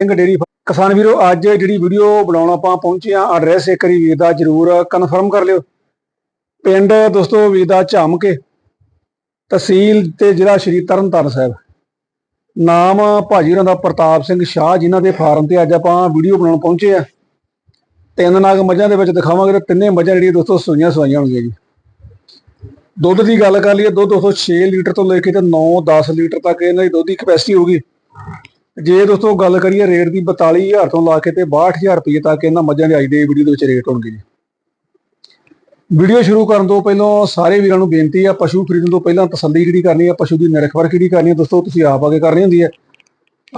Singh dairy ਕਿਸਾਨ ਵੀਰੋ, ਅੱਜ ਜਿਹੜੀ ਵੀਡੀਓ ਬਣਾਉਣ ਆਪਾਂ ਪਹੁੰਚੇ ਆ ਐਡਰੈਸ ਇੱਕ ਵਾਰੀ ਵੀਰ ਦਾ ਜਰੂਰ ਕਨਫਰਮ ਕਰ ਲਿਓ। ਪਿੰਡ ਦੋਸਤੋ ਵੀਰ ਦਾ ਝਾਮ ਕੇ ਤਹਿਸੀਲ ਤੇ ਜ਼ਿਲ੍ਹਾ ਸ਼੍ਰੀ ਤਰਨਤਾਰਨ ਸਾਹਿਬ। ਨਾਮ ਭਾਜੀ ਹੋਰਾਂ ਦਾ ਪ੍ਰਤਾਪ ਸਿੰਘ ਸ਼ਾਹ, ਜਿਨ੍ਹਾਂ ਦੇ ਫਾਰਮ ਤੇ ਅੱਜ ਆਪਾਂ ਵੀਡੀਓ ਬਣਾਉਣ ਪਹੁੰਚੇ ਆ ਤਿੰਨ ਨਾਗ ਮੱਝਾਂ ਦੇ ਵਿੱਚ ਦਿਖਾਵਾਂਗੇ ਤੇ ਤਿੰਨੇ ਮੱਝਾਂ ਜਿਹੜੀਆਂ ਦੋਸਤੋ ਸੂਈਆਂ ਸਵਾਈਆਂ ਹੋਣਗੀਆਂ ਜੀ। ਦੁੱਧ ਦੀ ਗੱਲ ਕਰ ਲਈਏ, ਦੁੱਧ ਦੋਸਤੋ 6 ਲੀਟਰ ਤੋਂ ਲੈ ਕੇ ਤੇ 9-10 ਲੀਟਰ ਤੱਕ ਇਹਨਾਂ ਦੀ ਦੁੱਧ ਦੀ ਕਪੈਸਿਟੀ ਹੋਊਗੀ। ਜੇ ਦੋਸਤੋ ਗੱਲ ਕਰੀਏ ਰੇਟ ਦੀ 42000 ਤੋਂ ਲਾ ਕੇ ਤੇ 62000 ਰੁਪਏ ਤੱਕ ਇਹਨਾਂ ਮੱਝਾਂ ਦੇ ਅੱਜ ਦੇ ਵੀਡੀਓ ਦੇ ਵਿੱਚ ਰੇਟ ਹੋਣਗੇ ਜੀ। ਵੀਡੀਓ ਸ਼ੁਰੂ ਕਰਨ ਤੋਂ ਪਹਿਲਾਂ ਸਾਰੇ ਵੀਰਾਂ ਨੂੰ ਬੇਨਤੀ ਆ, ਪਸ਼ੂ ਖਰੀਦਣ ਤੋਂ ਪਹਿਲਾਂ ਤਸੱਲੀ ਜਿਹੜੀ ਕਰਨੀ ਆ, ਪਸ਼ੂ ਦੀ ਨਿਰਖਵਰ ਕਿਹੜੀ ਕਰਨੀ ਆ, ਦੋਸਤੋ ਤੁਸੀਂ ਆਪ ਆ ਕੇ ਕਰਨੀ ਹੁੰਦੀ ਹੈ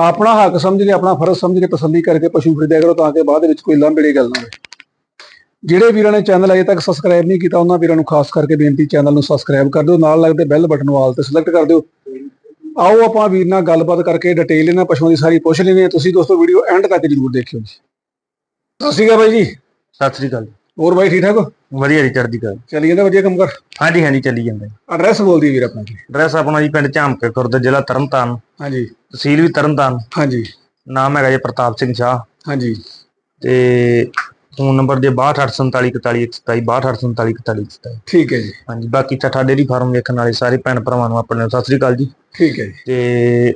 ਆਪਣਾ ਹੱਕ ਸਮਝ ਕੇ, ਆਪਣਾ ਫਰਜ਼ ਸਮਝ ਕੇ ਤਸੱਲੀ ਕਰਕੇ ਪਸ਼ੂ ਖਰੀਦਿਆ ਕਰੋ ਤਾਂ ਕਿ ਬਾਅਦ ਦੇ ਵਿੱਚ ਕੋਈ ਲੰਬੜੀ ਗੱਲ ਨਾ ਹੋਵੇ। ਜਿਹੜੇ ਵੀਰਾਂ ਨੇ ਚੈਨਲ ਅਜੇ ਤੱਕ ਸਬਸਕ੍ਰਾਈਬ ਨਹੀਂ ਕੀਤਾ, ਉਹਨਾਂ ਵੀਰਾਂ ਨੂੰ ਖਾਸ ਕਰਕੇ ਬੇਨਤੀ, ਚੈਨਲ ਨੂੰ ਸਬਸਕ੍ਰਾਈਬ ਕਰ ਦਿਓ, ਨਾਲ ਲੱਗਦੇ ਬੈਲ ਬਟਨ ਵਾਲ ਤੇ ਸਿਲੈਕਟ ਕਰ ਦਿਓ। ਆਓ ਆਪਾਂ ਵੀਰ ਨਾਲ ਗੱਲਬਾਤ ਕਰਕੇ ਡਿਟੇਲ ਇਹਨਾਂ ਪਸ਼ੂਆਂ ਦੀ ਸਾਰੀ ਪੁੱਛ ਲੈਣੀ ਹੈ। ਤੁਸੀਂ ਦੋਸਤੋ ਵੀਡੀਓ ਐਂਡ ਤੱਕ ਜਰੂਰ ਦੇਖਿਓ ਜੀ। ਸਤਿ ਸ਼੍ਰੀ ਅਕਾਲ ਬਾਈ ਜੀ। ਸਤਿ ਸ੍ਰੀ ਅਕਾਲ। ਹੋਰ ਬਾਈ ਠੀਕ ਠਾਕ ਹੋ? ਵਧੀਆ ਜੀ ਚੜ੍ਹਦੀ ਕਲਾ। ਚੱਲੀ ਜਾਂਦਾ ਵਧੀਆ ਕੰਮ ਕਰ? ਹਾਂਜੀ ਹਾਂਜੀ ਚੱਲੀ ਜਾਂਦਾ ਐਡਰੈਸ ਬੋਲ ਦੀ ਵੀਰ ਆਪਣਾ ਜੀ। ਐਡਰੈਸ ਆਪਣਾ ਜੀ ਪਿੰਡ ਝਾਮਕੇ ਖੁਰਦ ਜ਼ਿਲ੍ਹਾ ਤਰਨਤਾਰਨ। ਹਾਂਜੀ। ਤਹਿਸੀਲ ਵੀ ਤਰਨਤਾਰਨ। ਹਾਂਜੀ। ਨਾਮ ਹੈਗਾ ਜੀ ਪ੍ਰਤਾਪ ਸਿੰਘ ਸ਼ਾਹ। ਹਾਂਜੀ। ਤੇ ਫੋਨ ਨੰਬਰ ਜੇ 6248471127 ਠੀਕ ਹੈ ਜੀ। ਹਾਂਜੀ ਬਾਕੀ ਠੱਠਾ ਡੇਰੀ ਫਾਰਮ ਵੇਖਣ ਵਾਲੇ ਸਾਰੇ ਭੈਣ ਭਰਾਵਾਂ ਨੂੰ ਆਪਣੇ ਸਤਿ ਸ੍ਰੀ ਅਕਾਲ ਜੀ। ਠੀਕ ਹੈ ਜੀ। ਤੇ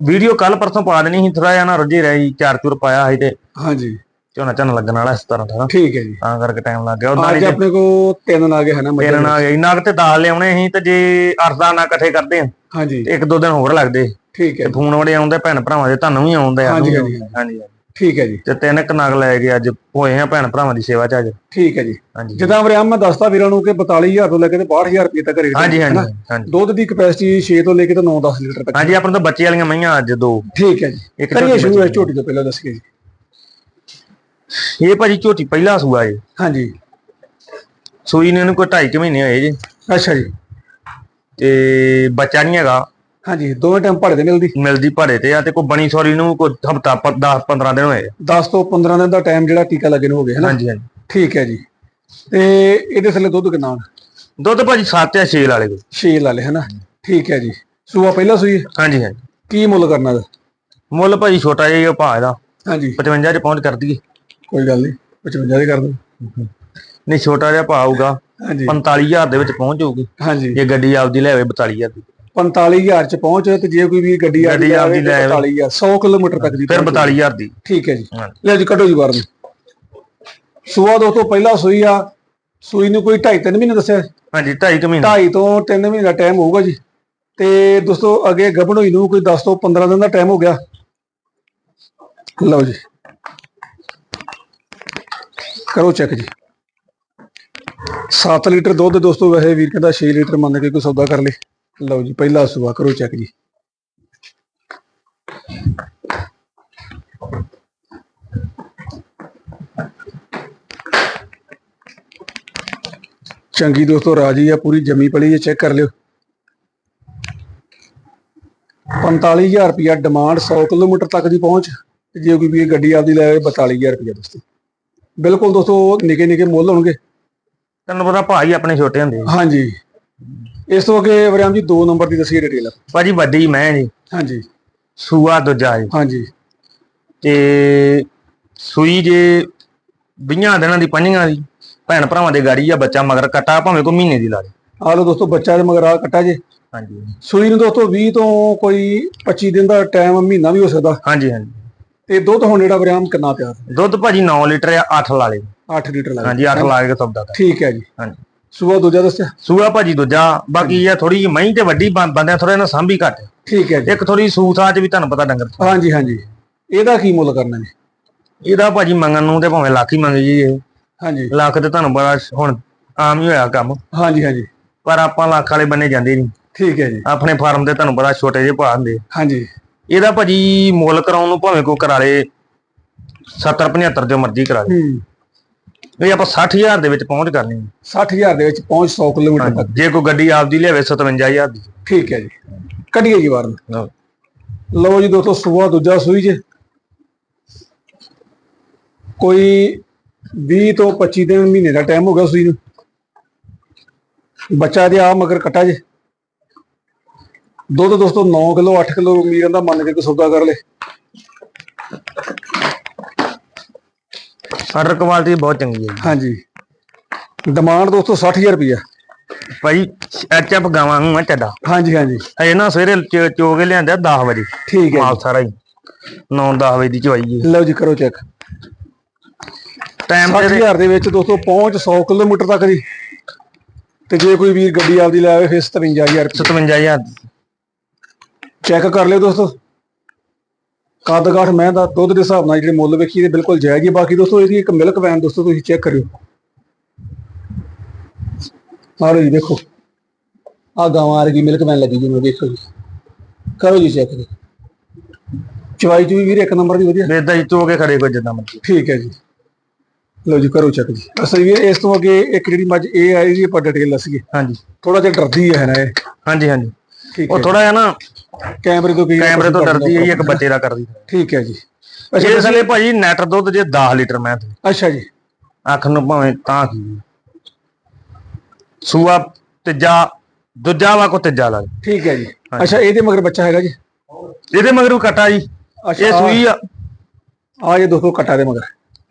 ਵੀਡੀਓ ਕੱਲ ਪਰਸੋਂ ਪਾ ਦੇਣੀ ਸੀ ਥੋੜਾ ਜਿਹਾ ਨਾ ਰੁੱਝੇ ਰਹਿ ਚਾਰ ਚੂਰ ਪਾਇਆ ਸੀ ਤੇ ਹਾਂਜੀ। ਝੋਨਾ ਝੋਨਾ ਲੱਗਣ ਵਾਲਾ ਇਸ ਤਰ੍ਹਾਂ ਦਾ ਠੀਕ ਹੈ ਜੀ। ਤਾਂ ਕਰਕੇ ਟਾਈਮ ਲੱਗ ਗਿਆ। ਉਦਾਂ ਅੱਜ ਆਪਣੇ ਕੋ ਤਿੰਨ ਨਾਗੇ ਦੇ। ਨਾ ਗਈ ਨਗ ਤੇ ਦਾਲ ਲਿਆਉਣੇ ਸੀ ਤੇ ਜੇ ਅਰਦਾ ਨਾ ਇਕੱਠੇ ਕਰਦੇ ਆ ਹਾਂਜੀ। ਤੇ ਇੱਕ ਦੋ ਦਿਨ ਹੋਰ ਲੱਗਦੇ। ਠੀਕ ਹੈ। ਤੇ ਫੋਨ ਵੜੇ ਆਉਂਦੇ ਭੈਣ ਭਰਾਵਾਂ ਦੇ ਤੁਹਾਨੂੰ ਵੀ ਆਉਂਦੇ ਆ। ਹਾਂਜੀ। ਹਾਂਜੀ ਹਾਂਜੀ। ਠੀਕ ਹੈ ਜੀ। ਤੇ ਤਿੰਨ ਕੁ ਨਗ ਲੈ ਕੇ ਅੱਜ ਹੋਏ ਆ ਭੈਣ ਭਰਾਵਾਂ ਦੀ ਸੇਵਾ ਚ ਅੱਜ। ਠੀਕ ਹੈ ਜੀ। ਹਾਂਜੀ। ਜਿੱਦਾਂ ਵਰਿਆਮ ਮੈਂ ਦੱਸਦਾ ਵੀਰਾਂ ਨੂੰ ਕਿ 42000 ਤੋਂ ਲੈ ਕੇ ਤੇ 62000 ਰੁਪਏ ਤੱਕ ਰੇਟ ਹਾਂਜੀ। ਹਾਂਜੀ ਦੁੱਧ ਦੀ ਕਪੈਸਿਟੀ 6 ਤੋਂ ਲੈ ਕੇ ਤੇ 9-10 ਲੀਟਰ ਤੱਕ। ਹਾਂਜੀ ਆਪਣੇ ਤਾਂ ਬੱਚੇ ਵਾਲੀਆਂ ਮਈਆਂ ਅੱਜ ਦੋ। ਠੀਕ ਹੈ ਜੀ। ਇੱਕ ਸ਼ੁਰੂ ਹੈ। ਝੋਟੀ ਤੋਂ ਪਹਿਲਾਂ ਦੱਸੀਏ ਜੀ। ਇਹ ਭਾਜੀ ਝੋਟੀ ਪਹਿਲਾ ਸੂਆ ਜੀ ਹਾਂਜੀ। ਸੂਈ ਨੇ ਇਹਨੂੰ ਕੋਈ 2.5 ਮਹੀਨੇ ਹੋਏ ਜੀ। ਅੱਛਾ ਜੀ। ਤੇ ਬੱਚਾ ਨਹੀਂ ਹੈਗਾ। ਹਾਂਜੀ ਦੋਵੇਂ ਟਾਈਮ ਭਾੜੇ ਤੇ ਮਿਲਦੀ। ਮਿਲਦੀ ਭਾੜੇ ਤੇ ਆ ਤੇ ਕੋਈ ਬਣੀ ਸੌਰੀ ਨੂੰ ਕੋਈ ਹਫਤਾ 10 15 ਦਿਨ ਹੋਏ ਆ। 10 ਤੋਂ 15 ਦਿਨ ਦਾ ਟਾਈਮ ਜਿਹੜਾ ਟੀਕਾ ਲੱਗੇ ਨੂੰ ਹੋ ਗਿਆ ਹੈ ਨਾ? ਹਾਂਜੀ ਹਾਂਜੀ। ਠੀਕ ਹੈ ਜੀ। ਤੇ ਇਹਦੇ ਥੱਲੇ ਦੁੱਧ ਕਿੰਨਾ ਹੁਣ? ਦੁੱਧ ਭਾਜੀ 7 ਜਾਂ 6 ਵਾਲੇ ਕੋਲ 6 ਲਾ ਲੇ ਹੈ ਨਾ? ਠੀਕ ਹੈ ਜੀ। ਸੂਆ ਪਹਿਲਾਂ ਸੂਈ। ਹਾਂਜੀ ਹਾਂਜੀ। ਕੀ ਮੁੱਲ ਕਰਨਾ ਦਾ ਮੁੱਲ ਭਾਜੀ ਛੋਟਾ ਜਿਹਾ ਭਾਅ ਇਹਦਾ। ਹਾਂਜੀ। 55 ਚ ਪਹੁੰਚ ਕਰ ਦਈਏ ਕੋਈ ਗੱਲ ਨਹੀਂ 55 ਦੇ ਕਰ ਦੋ। ਨਹੀਂ ਛੋਟਾ ਜਿਹਾ ਭਾਅ ਹਾਂਜੀ। 45000 ਦੇ ਵਿੱਚ ਪਹੁੰਚ ਜਾਊਗੀ। ਹਾਂਜੀ। ਜੇ ਗੱਡੀ ਆਪਦੀ ਲੈ ਆਵੇ 42000 ਦੀ। 45000 ਚ ਪਹੁੰਚ ਤੇ ਜੇ ਕੋਈ ਵੀ ਗੱਡੀ ਗੱਡੀ ਆਪਦੀ ਲੈ ਆਵੇ। 45000 100 ਕਿਲੋਮੀਟਰ ਤੱਕ ਦੀ ਫਿਰ ਪਹੁੰਚ। 42000 ਦੀ। ਠੀਕ ਹੈ ਜੀ। ਲੈ ਜੀ ਕੱਢੋ ਜੀ ਬਾਹਰ ਨੂੰ। ਸੂਆ ਦੋ ਤੋਂ ਪਹਿਲਾਂ ਸੂਈ ਆ। ਸੂਈ ਨੂੰ ਕੋਈ 2.5 3 ਮਹੀਨੇ ਦੱਸਿਆ। ਹਾਂਜੀ 2.5 ਕੁ ਮਹੀਨੇ। 2.5 ਤੋਂ 3 ਮਹੀਨੇ ਦਾ ਟਾਈਮ ਹੋਊਗਾ ਜੀ। ਤੇ ਦੋਸਤੋ ਅੱਗੇ ਗੱਭਣੋਈ ਨੂੰ ਕੋਈ 10 ਤੋਂ 15 ਦਿਨ ਦਾ ਟਾਈਮ ਹੋ ਗਿਆ। ਲਓ ਜੀ। ਕਰੋ ਚੈੱਕ ਜੀ। 7 ਲੀਟਰ ਦੁੱਧ ਦੋਸਤੋ ਵੈਸੇ ਵੀਰ ਕਹਿੰਦਾ 6 ਲੀਟਰ ਮੰਨ ਕੇ ਕੋਈ ਸੌਦਾ ਕਰ ਲੇ। ਲਓ ਜੀ ਪਹਿਲਾ ਸੂਆ ਕਰੋ ਚੈੱਕ ਜੀ। ਚੰਗੀ ਦੋਸਤੋ ਰਾਜੀ ਆ ਪੂਰੀ ਜੰਮੀ ਪਲੀ ਹੈ ਚੈੱਕ ਕਰ ਲਿਓ। 45000 ਰੁਪਿਆ ਡਿਮਾਂਡ 100 ਕਿਲੋਮੀਟਰ ਤੱਕ ਦੀ ਪਹੁੰਚ ਤੇ ਜੇ ਕੋਈ ਵੀ ਇਹ ਗੱਡੀ ਆਪਦੀ ਲੈ ਆਵੇ 42000 ਰੁਪਿਆ ਦੋਸਤੋ। ਬਿਲਕੁਲ ਦੋਸਤੋ ਨਿੱਕੇ ਨਿੱਕੇ ਮੁੱਲ ਹੋਣਗੇ। ਤੈਨੂੰ ਪਤਾ ਹੀ ਆਪਣੇ ਛੋਟੇ ਹੁੰਦੇ। ਹਾਂਜੀ। ਇਸ ਤੋਂ ਅੱਗੇ ਵਰਿਆਮ ਜੀ 2 ਨੰਬਰ ਦੀ ਦੱਸੀਏ ਡਿਟੇਲ ਭਾਜੀ ਵੱਡੀ ਮੈਂ ਜੀ। ਹਾਂਜੀ। ਸੂਆ ਦੂਜਾ ਜੀ। ਹਾਂਜੀ। ਤੇ ਸੂਈ ਜੇ 20 ਦਿਨਾਂ ਦੀ ਪੰਜੀਆਂ ਦੀ ਭੈਣ ਭਰਾਵਾਂ ਦੇ ਗਾੜੀ ਆ ਬੱਚਾ ਮਗਰ ਕਟਾ ਭਾਵੇਂ ਕੋ ਮਹੀਨੇ ਦੀ ਲਾ ਦੇ ਆ ਲਓ ਦੋਸਤੋ ਬੱਚਾ ਦੇ ਮਗਰ ਆ ਕੱਟਾ ਜੇ। ਹਾਂਜੀ। ਸੂਈ ਨੂੰ ਦੋਸਤੋ 20 ਤੋਂ ਕੋਈ 25 ਦਿਨ ਦਾ ਟਾਈਮ ਮਹੀਨਾ ਵੀ ਹੋ ਸਕਦਾ। ਹਾਂਜੀ ਹਾਂਜੀ। ਤੇ ਦੁੱਧ ਹੁਣ ਜਿਹੜਾ ਵਰਿਆਮ ਕਿੰਨਾ ਤਿਆਰ ਦੁੱਧ ਭਾਜੀ 9 ਲੀਟਰ ਆ 8 ਲਾ ਲੇ। 8 ਲੀਟਰ ਲੱਗ ਹਾਂਜੀ 8 ਲਾ ਕੇ ਸੌਦਾ ਕਰ ਠੀਕ ਹੈ ਜੀ। ਹਾਂਜੀ। ਸੂਆ ਦੂਜਾ ਦੱਸਿਆ? ਸੂਆ ਭਾਜੀ ਦੂਜਾ ਬਾਕੀ ਇਹ ਥੋੜੀ ਜਿਹੀ ਮਹੀਂ ਤੇ ਵੱਡੀ ਬੰਦਿਆਂ ਥੋੜਾ ਨਾ ਸਾਂਭੀ ਘੱਟ। ਠੀਕ ਹੈ ਜੀ। ਇੱਕ ਥੋੜੀ ਸੂਥਾ ਚ ਵੀ ਤੁਹਾਨੂੰ ਪਤਾ ਡੰਗਰ ਹਾਂਜੀ ਹਾਂਜੀ। ਇਹਦਾ ਕੀ ਮੁੱਲ ਕਰਨਾ ਜੀ? ਇਹਦਾ ਭਾਜੀ ਮੰਗਣ ਨੂੰ ਤੇ ਭਾਵੇਂ ਲੱਖ ਹੀ ਮੰਗ ਜੀ ਹਾਂਜੀ। ਲੱਖ ਤੇ ਤੁਹਾਨੂੰ ਬੜਾ ਹੁਣ ਆਮ ਹੀ ਹੋਇਆ ਕੰਮ। ਹਾਂਜੀ ਹਾਂਜੀ। ਪਰ ਆਪਾਂ ਲੱਖ ਵਾਲੇ ਬੰਨੇ ਜਾਂਦੇ ਨਹੀਂ। ਠੀਕ ਹੈ ਜੀ। ਆਪਣੇ ਫਾਰਮ ਦੇ ਤੁਹਾਨੂੰ ਬੜਾ ਛੋਟੇ ਜਿਹੇ ਭਾਅ ਹੁੰਦੇ। ਹਾਂਜੀ। ਇਹਦਾ ਭਾਜੀ ਮੁੱਲ ਕਰਾਉਣ ਨੂੰ ਭਾਵੇਂ ਕੋ ਕਰਾ ਲੇ 70 75 ਜੋ ਮਰਜ਼ੀ ਕਰਾ ਲੇ। ਹੂੰ। ਇਹ ਆਪਾਂ 60000 ਦੇ ਵਿੱਚ ਪਹੁੰਚ ਕਰਨੀ ਹੈ। 60000 ਦੇ ਵਿੱਚ ਪਹੁੰਚ 100 ਕਿਲੋਮੀਟਰ ਤੱਕ। ਜੇ ਕੋਈ ਗੱਡੀ ਆਪਦੀ ਲਿਆਵੇ 57000 ਦੀ। ਠੀਕ ਹੈ ਜੀ। ਕੱਢੀਏ ਜੀ ਬਾਹਰ ਨੂੰ ਲਓ। ਜੀ ਦੋਸਤੋ ਸੂਆ ਦੂਜਾ ਸੂਈ ਜੇ ਕੋਈ 20 ਤੋਂ 25 ਦਿਨ ਮਹੀਨੇ ਦਾ ਟਾਈਮ ਹੋ ਗਿਆ ਸੂਈ ਨੂੰ। ਬੱਚਾ ਦੇ ਆ ਮਗਰ ਕੱਟਾ ਜੇ। ਦੁੱਧ ਦੋਸਤੋ 9 ਕਿਲੋ 8 ਕਿਲੋ ਉਮੀਦ ਦਾ ਮੰਨ ਕੇ ਸੌਦਾ ਕਰ ਲੇ। ਆਰਡਰ ਕੁਆਲਿਟੀ ਬਹੁਤ ਚੰਗੀ ਹੈ ਜੀ। ਹਾਂਜੀ। ਡਿਮਾਂਡ ਦੋਸਤੋ 60000 ਰੁਪਇਆ ਭਾਈ ਐਚਐਫ ਗਾਵਾਂ ਨੂੰ ਮੈਂ ਚੱਡਾ ਹਾਂਜੀ ਹਾਂਜੀ। ਇਹ ਨਾ ਸਵੇਰੇ ਚ- ਚੋ ਕੇ ਲਿਆਂਦਾ 10 ਵਜੇ। ਠੀਕ ਹੈ ਮਾਲ ਸਾਰਾ ਹੀ। 9-10 ਵਜੇ ਦੀ ਚਵਾਈ ਹੈ। ਜੀ। ਲਓ ਜੀ ਕਰੋ ਚੈੱਕ ਟਾਈਮ ਤੇ 60000 ਦੇ ਵਿੱਚ ਦੋਸਤੋ ਪਹੁੰਚ 100 ਕਿਲੋਮੀਟਰ ਤੱਕ ਦੀ। ਤੇ ਜੇ ਕੋਈ ਵੀਰ ਗੱਡੀ ਆਪਦੀ ਲੈ ਆਵੇ ਫਿਰ 57000 ਰੁਪਏ 57000 ਚੈੱਕ ਕਰ ਲਿਓ ਦੋਸਤੋ। ਕੱਦ ਕਾਠ ਮੈਂ ਦਾ ਦੁੱਧ ਦੇ ਹਿਸਾਬ ਨਾਲ ਜਿਹੜੇ ਮੁੱਲ ਵੇਖੀ ਤੇ ਬਿਲਕੁਲ ਜਾਇਜ਼ ਹੀ। ਬਾਕੀ ਦੋਸਤੋ ਇਹਦੀ ਇੱਕ ਮਿਲਕ ਵੈਨ ਦੋਸਤੋ ਤੁਸੀਂ ਚੈੱਕ ਕਰਿਓ। ਆਹ ਲਓ ਜੀ ਦੇਖੋ। ਆ ਗਾਵਾਂ ਵਰਗੀ ਮਿਲਕ ਵੈਨ ਲੱਗੀ ਜੀ ਨੂੰ ਦੇਖੋ ਜੀ। ਕਰੋ ਜੀ ਚੈੱਕ ਜੀ ਚਵਾਈ ਚੂਈ ਵੀਰ ਇੱਕ ਨੰਬਰ ਦੀ ਵਧੀਆ। ਵੇਦਾ ਜੀ ਚੋ ਕੇ ਖੜੇ ਕੋਈ ਜਿੱਦਾਂ ਮਰਜ਼ੀ। ਠੀਕ ਹੈ ਜੀ। ਲਓ ਜੀ ਕਰੋ ਚੈੱਕ ਜੀ। ਅਸਲ ਵੀਰ ਇਸ ਤੋਂ ਅੱਗੇ ਇੱਕ ਜਿਹੜੀ ਮੱਝ ਇਹ ਆਈ ਜੀ ਆਪਾਂ ਡਿਟੇਲ ਦੱਸੀਏ ਹਾਂਜੀ। ਥੋੜਾ ਜਿਹਾ ਡਰਦੀ ਹੈ ਨਾ ਇਹ। ਹਾਂਜੀ ਹਾਂਜੀ। ਠੀਕ ਉਹ ਥੋੜਾ ਜਿਹਾ ਨਾ ਕੈਮਰੇ ਤੋਂ ਕੀ ਕੈਮਰੇ ਤੋਂ ਡਰਦੀ ਹੈ ਜੀ, ਇੱਕ ਬੱਚੇ ਦਾ ਕਰਦੀ ਠੀਕ ਹੈ ਜੀ। ਇਹ ਥਲੇ ਭਾਜੀ ਨੈਟ ਦੁੱਧ ਜੇ 10 ਲੀਟਰ ਮੈਂ ਤੇ ਅੱਛਾ ਜੀ। ਅੱਖ ਨੂੰ ਭਾਵੇਂ ਤਾਂ ਕੀ ਸੂਆ ਤੀਜਾ ਦੂਜਾ ਵਾ ਕੋ ਤੀਜਾ ਲੱਗ ਠੀਕ ਹੈ ਜੀ। ਅੱਛਾ ਇਹਦੇ ਮਗਰ ਬੱਚਾ ਹੈਗਾ ਜੀ? ਇਹਦੇ ਮਗਰੂ ਕਟਾ ਜੀ। ਇਹ ਸੂਈ ਆ। ਆ ਜੇ ਦੋਸਤੋ ਕਟਾ ਦੇ ਮਗਰ।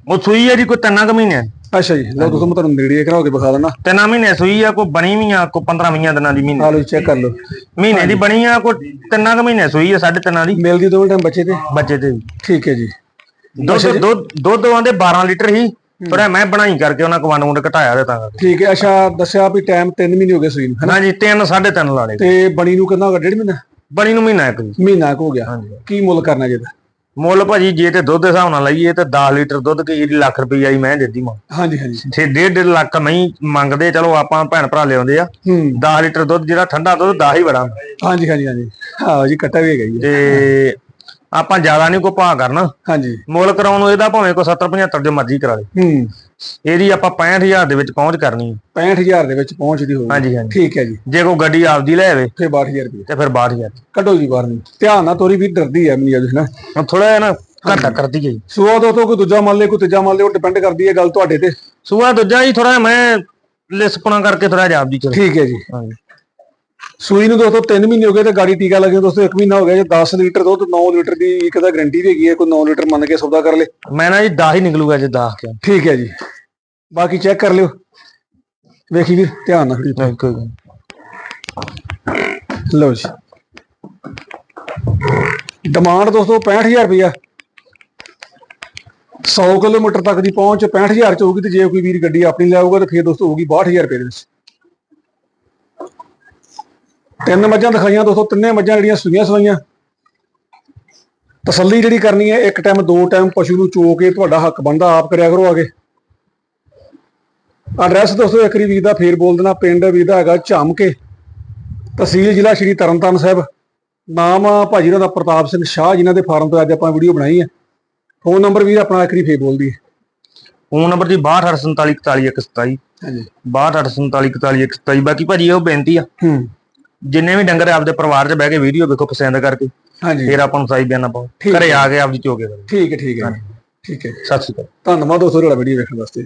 ਉਹ ਸੂਈ ਆ ਜੀ ਕੋਈ ਤਿੰਨਾਂ ਕੁ ਮਹੀਨੇ। ਅੱਛਾ ਜੀ ਲਓ ਦੋਸਤੋ ਮੈਂ ਤੁਹਾਨੂੰ ਨੇੜੇ ਕਰਾ ਕੇ ਵਿਖਾ ਦਿੰਦਾ। ਤਿੰਨਾਂ ਮਹੀਨੇ ਸੂਈ ਆ ਕੋਈ ਬਣੀ ਵੀ ਆ ਕੋਈ 15 20 ਦਿਨਾਂ ਦੀ ਮਹੀਨੇ। ਆ ਲਓ ਚੈੱਕ ਕਰ ਲਓ। ਮਹੀਨੇ ਦੀ ਬਣੀ ਆ ਕੋਈ ਤਿੰਨਾਂ ਕੁ ਮਹੀਨੇ ਸੂਈ ਆ ਸਾਢੇ ਤਿੰਨਾਂ ਦੀ। ਮਿਲਦੀ ਦੋਵੇਂ ਟਾਈਮ ਬੱਚੇ ਤੇ? ਬੱਚੇ ਤੇ। ਠੀਕ ਹੈ ਜੀ। ਦੁੱਧ ਦੁੱਧ ਦੁੱਧ ਆਂਦੇ 12 ਲੀਟਰ ਹੀ। ਪਰ ਮੈਂ ਬਣਾਈ ਕਰਕੇ ਉਹਨਾਂ ਕਵੰਡ ਮੁੰਡ ਘਟਾਇਆ ਦੇ ਤਾਂ ਠੀਕ ਹੈ ਅੱਛਾ ਦੱਸਿਆ ਵੀ ਟਾਈਮ 3 ਮਹੀਨੇ ਹੋ ਗਏ ਸੂਈ ਨੂੰ ਹੈਨਾ ਹਾਂਜੀ 3 3.5 ਲਾਣੇ ਤੇ ਬਣੀ ਨੂੰ ਕਿੰਨਾ ਹੋ ਗਿਆ? ਡੇਢ ਮਹੀਨਾ? ਬਣੀ ਨੂੰ ਮਹੀਨਾ ਇੱਕ। ਜੀ ਮਹੀਨਾ ਕੁ ਹੋ ਗਿਆ। ਹਾਂਜੀ। ਕੀ ਮੁੱਲ ਕਰਨਾ ਜਿਹਦਾ ਮੁੱਲ ਭਾਜੀ ਜੇ ਤੇ ਦੁੱਧ ਦੇ ਹਿਸਾਬ ਨਾਲ ਲਈਏ ਤੇ 10 ਲੀਟਰ ਦੁੱਧ ਕੀ ਜਿਹੜੀ ਲੱਖ ਰੁਪਈਆ ਹੀ ਮੈਂ ਦਿੱਤੀ ਮਾਂ ਹਾਂਜੀ ਹਾਂਜੀ। ਤੇ 1.5 ਲੱਖ ਨਹੀਂ ਮੰਗਦੇ ਚਲੋ ਆਪਾਂ ਭੈਣ ਭਰਾ ਲਿਆਉਂਦੇ ਆ। ਹੂੰ। 10 ਲੀਟਰ ਦੁੱਧ ਜਿਹੜਾ ਠੰਡਾ ਦੁੱਧ 10 ਹੀ ਬੜਾ। ਹਾਂਜੀ ਹਾਂਜੀ ਹਾਂਜੀ। ਹਾਂ ਜੀ ਕਟਾ ਵੀ ਹੈਗਾ ਜੀ। ਤੇ ਆਪਾਂ ਜ਼ਿਆਦਾ ਨਹੀਂ ਕੋ ਭਾਅ ਕਰਨਾ। ਹਾਂਜੀ। ਮੁੱਲ ਕਰਾਉਣ ਨੂੰ ਇਹਦਾ ਭਾਵੇਂ ਕੋ 70 75 ਜੋ ਮਰਜ਼ੀ ਕਰਾ ਲੇ। ਹੂੰ। ਇਹਦੀ ਆਪਾਂ 65000 ਦੇ ਵਿੱਚ ਪਹੁੰਚ ਕਰਨੀ ਹੈ। 65000 ਦੇ ਵਿੱਚ ਪਹੁੰਚਦੀ ਹੋਊਗੀ। ਹਾਂਜੀ ਹਾਂਜੀ। ਠੀਕ ਹੈ ਜੀ। ਜੇ ਕੋਈ ਗੱਡੀ ਆਪਦੀ ਲੈ ਆਵੇ ਫਿਰ 62000 ਰੁਪਏ ਤੇ ਫਿਰ 62000 ਕੱਢੋ ਜੀ ਬਾਹਰ ਨੂੰ। ਧਿਆਨ ਨਾਲ ਤੋਰੀ ਵੀ ਡਰਦੀ ਹੈ ਮਨੀ ਅੱਜ ਨਾ ਥੋੜਾ ਜਿਹਾ ਨਾ ਘਾਟਾ ਕਰਦੀ ਹੈ ਜੀ। ਸੂਆ ਦੋ ਤੋਂ ਕੋਈ ਦੂਜਾ ਮੰਨ ਲੇ ਕੋਈ ਤੀਜਾ ਮੰਨ ਲੇ ਉਹ ਡਿਪੈਂਡ ਕਰਦੀ ਹੈ ਗੱਲ ਤੁਹਾਡੇ ਤੇ। ਸੂਆ ਦੂਜਾ ਹੀ ਥੋੜਾ ਮੈਂ ਲਿਸਪਣਾ ਕਰਕੇ ਥੋੜਾ ਜਿਹਾ ਆਪਦੀ ਚਲੋ ਠੀਕ ਹੈ ਜੀ। ਹਾਂਜੀ। ਸੂਈ ਨੂੰ ਦੋਸਤੋ 3 ਮਹੀਨੇ ਹੋ ਗਏ ਤੇ ਗਾੜੀ ਟੀਕਾ ਲੱਗਿਆ ਦੋਸਤੋ 1 ਮਹੀਨਾ ਹੋ ਗਿਆ ਜੇ 10 ਲੀਟਰ ਦੁੱਧ 9 ਲੀਟਰ ਦੀ ਇੱਕ ਦਾ ਗਾਰੰਟੀ ਵੀ ਹੈਗੀ ਹੈ ਕੋਈ 9 ਲੀਟਰ ਮੰਨ ਕੇ ਸੌਦਾ ਕਰ ਲੇ। ਮੈਂ ਨਾ ਜੀ 10 ਹੀ ਨਿਕਲੂਗਾ ਜੇ 10 ਕਿਉਂ? ਠੀਕ ਹੈ ਜੀ। ਬਾਕੀ ਚੈੱਕ ਕਰ ਲਿਓ। ਵੇਖੀ ਵੀਰ ਧਿਆਨ ਨਾਲ ਨਹੀਂ ਕੋਈ ਗੱਲ। ਲਓ ਜੀ। ਡਿਮਾਂਡ ਦੋਸਤੋ 65000 ਰੁਪਇਆ 100 ਕਿਲੋਮੀਟਰ ਤੱਕ ਦੀ ਪਹੁੰਚ 65000 ਚ ਹੋਊਗੀ ਤੇ ਜੇ ਕੋਈ ਵੀਰ ਗੱਡੀ ਆਪਣੀ ਲਿਆਊਗਾ ਤੇ ਫਿਰ ਦੋਸਤੋ ਹੋਊਗੀ 62000 ਰੁਪਏ ਦੇ ਵਿੱਚ। ਤਿੰਨ ਮੱਝਾਂ ਦਿਖਾਈਆਂ ਦੋਸਤੋ ਤਿੰਨੇ ਮੱਝਾਂ ਜਿਹੜੀਆਂ ਸੂਈਆਂ ਸਵਾਈਆਂ। ਤਸੱਲੀ ਜਿਹੜੀ ਕਰਨੀ ਹੈ ਇੱਕ ਟਾਈਮ ਦੋ ਟਾਈਮ ਪਸ਼ੂ ਨੂੰ ਚੋ ਕੇ ਤੁਹਾਡਾ ਹੱਕ ਬਣਦਾ ਆਪ ਕਰਿਆ ਕਰੋ ਆਗੇ ਐਡਰੈਸ ਦੋਸਤੋ ਇੱਕ ਵਾਰੀ ਵੀਰ ਦਾ ਫੇਰ ਬੋਲ ਦੇਣਾ ਪਿੰਡ ਵੀਰ ਦਾ ਹੈਗਾ ਝਾਮਕੇ। ਤਹਿਸੀਲ ਜ਼ਿਲ੍ਹਾ ਸ਼੍ਰੀ ਤਰਨਤਾਰਨ ਸਾਹਿਬ। ਨਾਮ ਭਾਜੀ ਦਾ ਪ੍ਰਤਾਪ ਸਿੰਘ ਸ਼ਾਹ ਜਿਨ੍ਹਾਂ ਦੇ ਫਾਰਮ ਤੋਂ ਅੱਜ ਆਪਾਂ ਵੀਡੀਓ ਬਣਾਈ ਹੈ। ਫੋਨ ਨੰਬਰ ਵੀ ਆਪਣਾ ਇੱਕ ਵਾਰੀ ਫੇਰ ਬੋਲ ਦਈਏ। ਫੋਨ ਨੰਬਰ ਜੀ 6247414127 ਹਾਂਜੀ। 6247414127 ਬਾਕੀ ਭਾਜੀ ਇਹ ਬੇਨਤੀ ਆ। ਹੂੰ। ਜਿੰਨੇ ਵੀ ਡੰਗਰ ਆਪਦੇ ਪਰਿਵਾਰ 'ਚ ਬਹਿ ਕੇ ਵੀਡੀਓ ਵੇਖੋ ਪਸੰਦ ਕਰਕੇ ਹਾਂਜੀ। ਫਿਰ ਆਪਾਂ ਨੂੰ ਸਾਈ ਬਿਆਨਾ ਪਾਓ। ਘਰੇ ਆ ਕੇ ਆਪਦੀ ਚੋਕੇ ਕਰੋ। ਠੀਕ ਹੈ ਠੀਕ ਹੈ। ਠੀਕ ਹੈ। ਸਤਿ ਸ਼੍ਰੀ ਅਕਾਲ। ਧੰਨਵਾਦ ਦੋਸਤੋ ਤੁਹਾਡਾ ਵੀਡੀਓ ਵੇਖਣ ਵਾਸਤੇ।